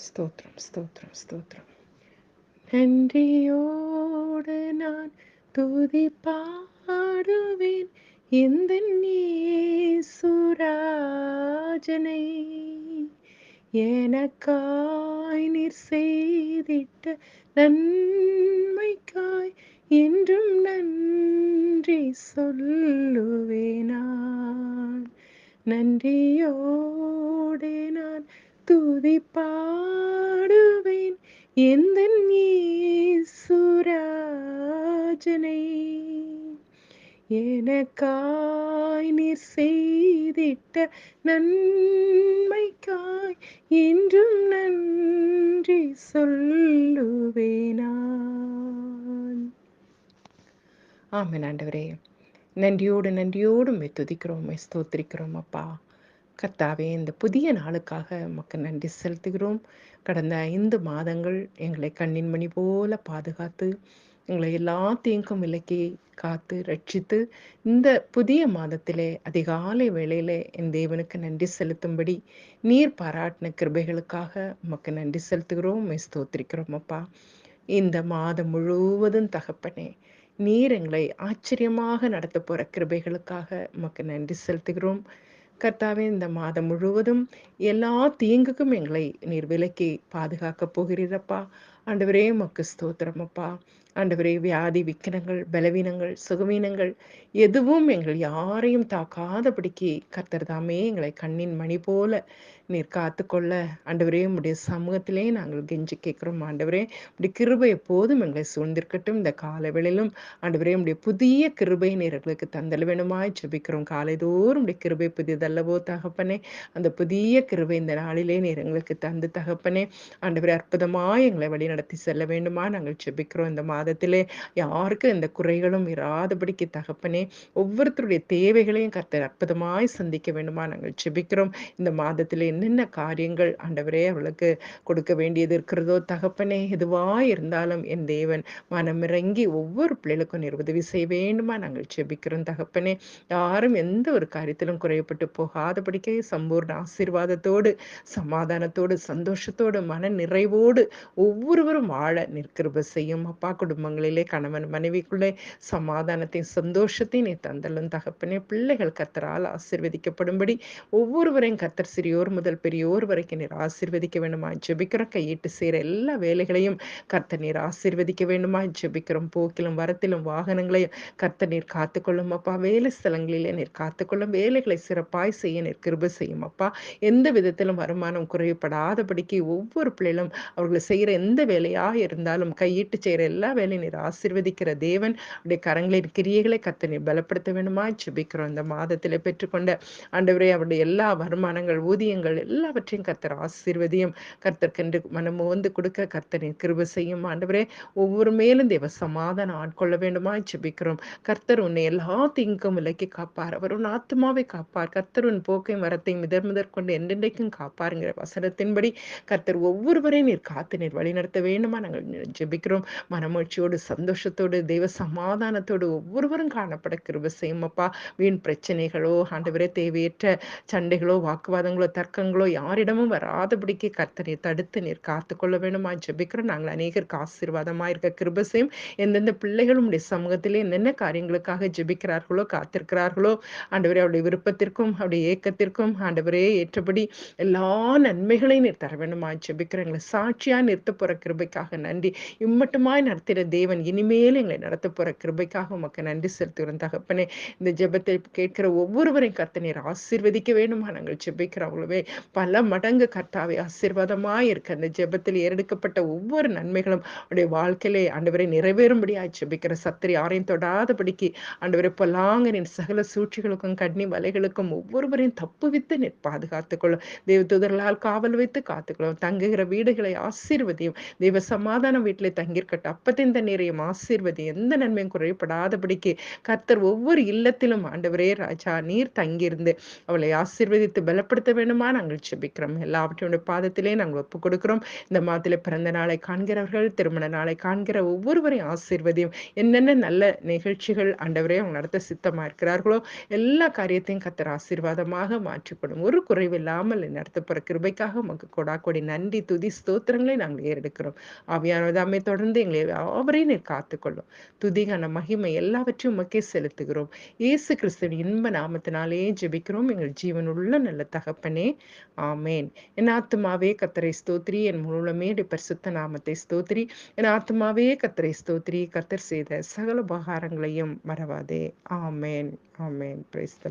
ஸ்தோத்ரம் ஸ்தோத்ரம் ஸ்தோத்ரம் நன்றியோடு நான் துதி பாடுவேன். இந்த சுராஜனை எனக்காய் நீர் செய்திட்ட நன்மைக்காய் என்றும் நன்றி சொல்லுவேனான் நன்றியோடு நான் துதி பாடுவேன். எந்த சுராஜனை எனக்காய் நீர் செய்திட்ட நன்மைக்காய் என்றும் நன்றி சொல்லுவேனான் ஆமென் ஆண்டவரே. நன்றியோடு நன்றியோடு உம்மை துதிக்கிறோம் ஸ்தோத்திரிக்கிறோம் அப்பா. கர்த்தாவே இந்த புதிய நாளுக்காக உமக்கு நன்றி செலுத்துகிறோம். கடந்த ஐந்து மாதங்கள் எங்களை கண்ணின் மணி போல பாதுகாத்து எங்களை எல்லா தீங்கும் விலக்கி காத்து ரட்சித்து இந்த புதிய மாதத்திலே அதிகாலை வேளையிலே என் தேவனுக்கு நன்றி செலுத்தும்படி நீர் பாராட்டின கிருபைகளுக்காக உமக்கு நன்றி செலுத்துகிறோம். ஸ்தோத்திரிக்கிறோம் அப்பா. இந்த மாதம் முழுவதும் தகப்பனே நீர் எங்களை ஆச்சரியமாக நடத்த போற கிருபைகளுக்காக உமக்கு நன்றி செலுத்துகிறோம். கர்த்தாவே இந்த மாதம் முழுவதும் எல்லா தீங்குக்கும் எங்களை நீர் விலக்கி பாதுகாக்க போகிறீரப்பா. ஆண்டவரே மக்கு ஸ்தோத்திரமப்பா ஆண்டவரே வியாதி விக்கினங்கள் பலவீனங்கள் சுகவீனங்கள் எதுவும் எங்கள் யாரையும் தாக்காதபடிக்கு கர்த்தர் தாமே எங்களை கண்ணின் மணி போல நீர் காத்துக்கொள்ள. ஆண்டவரே உடைய சமூகத்திலே நாங்கள் கெஞ்சி கேட்குறோம். ஆண்டவரே இப்படி கிருபை எப்போதும் எங்களை சூழ்ந்திருக்கட்டும். இந்த காலவேளையிலும் ஆண்டவரே உடைய புதிய கிருபை நீர் எங்களுக்கு தந்தல் வேணுமாய் ஜெபிக்கிறோம். காலைதோறும் உடைய கிருபை அல்லவோ தகப்பனே அந்த புதிய கிருவை இந்த நாளிலே நீர் எங்களுக்கு தந்து தகப்பனே. ஆண்டவரே அற்புதமாய் எங்களை வழி நடத்தி செல்ல வேண்டுமா? நாங்கள் செபிக்கிறோம் இந்த மாதத்திலே. யாருக்கும் இந்த குறைகளும் இராதபடிக்கு தகப்பனே ஒவ்வொருத்தருடைய தேவைகளையும் கர்த்தர் அற்புதமாய் சந்திக்க வேண்டுமா? நாங்கள் செபிக்கிறோம் இந்த மாதத்திலே என்னென்ன காரியங்கள் ஆண்டவரே அவளுக்கு கொடுக்க வேண்டியது இருக்கிறதோ தகப்பனே எதுவாய் இருந்தாலும் என் தேவன் மனமிறங்கி ஒவ்வொரு பிள்ளைகளுக்கும் நீர் உதவி செய்ய வேண்டுமா? நாங்கள் செபிக்கிறோம் தகப்பனே. யாரும் எந்த ஒரு காரியத்திலும் குறையப்பட்டு போகாதபடிக்கே சம்பூர்ண ஆசீர்வாதத்தோடு சமாதானத்தோடு சந்தோஷத்தோடு மன நிறைவோடு ஒவ்வொருவரும் வாழ நிற்கிருப செய்யும். அப்பா குடும்பங்களிலே கணவன் மனைவிக்குள்ளே சமாதானத்தையும் சந்தோஷத்தையும் நீ தந்தலும் தகப்பனே பிள்ளைகள் கத்தரால் ஆசீர்வதிக்கப்படும்படி ஒவ்வொருவரையும் கத்தர் சிறியோர் முதல் பெரியோர் வரைக்கும் நீர் ஆசீர்வதிக்க வேண்டுமா ஜெபிக்கிற கையிட்டு செய்கிற எல்லா வேலைகளையும் கர்த்தர் நீர் ஆசீர்வதிக்க வேண்டுமா ஜெபிக்கிறோம். போக்கிலும் வரத்திலும் வாகனங்களையும் கர்த்தர் நீர் காத்துக்கொள்ளும். அப்பா வேலை ஸ்தலங்களிலே நீர் காத்துக்கொள்ளும். வேலைகளை சிறப்பாய் செய்ய நீர் கிருப செய்யும் அப்பா. எந்த விதத்திலும் வருமானம் குறைவுபடாதபடிக்கு ஒவ்வொரு பிள்ளைகளும் அவர்கள் செய்கிற எந்த வேலையாக இருந்தாலும் கையிட்டு செய்கிற எல்லா வேலையும் நீர் ஆசிர்வதிக்கிற தேவன். உடைய கரங்களின் கிரியைகளை கத்த நீர் பலப்படுத்த வேண்டுமா சுபிக்கிறோம் இந்த மாதத்தில் பெற்றுக்கொண்ட ஆண்டவரே அவருடைய எல்லா வருமானங்கள் ஊதியங்கள் எல்லாவற்றையும் கர்த்தர் ஆசீர்வதியும். கர்த்தர்க்கென்று மனம் வந்து கொடுக்க கர்த்தரின் கிருப செய்யும். ஆண்டவரே ஒவ்வொரு மேலும் தேவ சமாதானம் ஆட்கொள்ள வேண்டுமா ஜெபிக்கிறோம். கர்த்தர் உன்னை எல்லா தீங்கும் விலக்கி காப்பார். அவர் உன் ஆத்மாவை காப்பார். கர்த்தர் உன் போக்கையும் வரத்தையும் மிதர் முதற் கொண்டு என்றென்றைக்கும் காப்பாருங்கிற வசனத்தின்படி கர்த்தர் ஒவ்வொருவரையும் நீர் காத்து நீர் வழிநடத்த வேண்டுமா? நாங்கள் ஜெபிக்கிறோம். மனமகிழ்ச்சியோடு சந்தோஷத்தோடு தெய்வ சமாதானத்தோடு ஒவ்வொருவரும் காணப்பட கிருப அப்பா வீண் பிரச்சனைகளோ ஆண்டவரே தேவையற்ற சண்டைகளோ வாக்குவாதங்களோ தர்க்கங்களோ யாரிடமும் வராதபடிக்கு கர்த்தனை தடுத்து நீர் காத்து கொள்ள வேண்டுமா? ஜெபிக்கிறோம். நாங்கள் அநேகருக்கு ஆசீர்வாதமாக இருக்க கிருபசையும் எந்தெந்த பிள்ளைகளும் உடைய சமூகத்திலே என்னென்ன காரியங்களுக்காக ஜெபிக்கிறார்களோ காத்திருக்கிறார்களோ ஆண்டவரே அவருடைய விருப்பத்திற்கும் அவருடைய ஏக்கத்திற்கும் ஆண்டவரே ஏற்றபடி எல்லா நன்மைகளையும் நீர் தர வேண்டுமா ஜெபிக்கிறோம் எங்களை சாட்சியா நிறுத்த போற கிருபைக்காக நன்றி. இம்மட்டுமாய் நடத்தின தேவன் இனிமேல் எங்களை நடத்த போற கிருபைக்காக உமக்கு நன்றி செலுத்துகிறோம். தகப்பனே இந்த ஜெபத்தை கேட்கிற ஒவ்வொருவரையும் கர்த்த நீர் ஆசீர்வதிக்க வேண்டுமா நாங்கள் ஜெபிக்கிறவங்களவே பல மடங்கு கர்த்தாவை ஆசீர்வாதமாய் இருக்க. அந்த ஜெபத்தில் ஏறெடுக்கப்பட்ட ஒவ்வொரு நன்மைகளும் உடைய வாழ்க்கையிலே ஆண்டவரை நிறைவேறும்படியாக ஜெபிக்கிற சத்திரி யாரையும் தொடாதபடிக்கு ஆண்டவரை பொல்லாங்கனின் சகல சூழ்ச்சிகளுக்கும் கண்ணி வலைகளுக்கும் ஒவ்வொருவரையும் தப்புவித்து நீர் பாதுகாத்துக்கொள்ளும். தெய்வ தூதர்களால் காவல் வைத்து காத்துக்கொள்ளும். தங்குகிற வீடுகளை ஆசீர்வதியும். தெய்வ சமாதானம் வீட்டிலே தங்கியிருக்கட்டும். அப்பத்தின் தண்ணீரையும் நிறையும் ஆசீர்வதி. எந்த நன்மையும் குறைபடாதபடிக்கு கர்த்தர் ஒவ்வொரு இல்லத்திலும் ஆண்டவரே ராஜா நீர் தங்கியிருந்து அவளை ஆசீர்வதித்து பலப்படுத்த வேண்டுமா? நாங்கள் செபிக்கிறோம் எல்லாவற்றையும் பாதத்திலே நாங்கள் ஒப்புக் கொடுக்கிறோம் இந்த மாதத்தில் பிறந்த நாளை காண்கிறவர்கள் திருமண நாளை காண்கிற ஒவ்வொருவரையும் ஆசீர்வதியும். என்னென்ன நல்ல நிகழ்ச்சிகள் ஆண்டவரே அவங்க நடத்த சித்தமா இருக்கிறார்களோ எல்லா காரியத்தையும் கத்தர் ஆசீர்வாதமாக மாற்றிக்கொடும் ஒரு குறைவில்லாமல் நடத்தப்படுற கிருபைக்காக உமக்கு கொடா கொடி நன்றி துதி ஸ்தோத்திரங்களை நாங்கள் ஏறெடுக்கிறோம். ஆவியானதாமே தொடர்ந்து எங்களை அவரையும் நீர் காத்துக்கொள்ளும். துதிகான மகிமை எல்லாவற்றையும் உமக்கே செலுத்துகிறோம். இயேசு கிறிஸ்துவின் இன்ப நாமத்தினாலே ஜெபிக்கிறோம். எங்கள் ஜீவனுள்ள நல்ல தகப்பனே. ஆமேன். என் ஆத்மாவே கத்தரை ஸ்தோத்ரி. என் மூலமே பரிசுத்த நாமத்தை ஸ்தோத்ரி. என் ஆத்மாவே கத்தரை ஸ்தோத்ரி. கத்தர் செய்த சகல உபகாரங்களையும் மறவாதே. ஆமேன். ஆமேன். பிரைஸ்த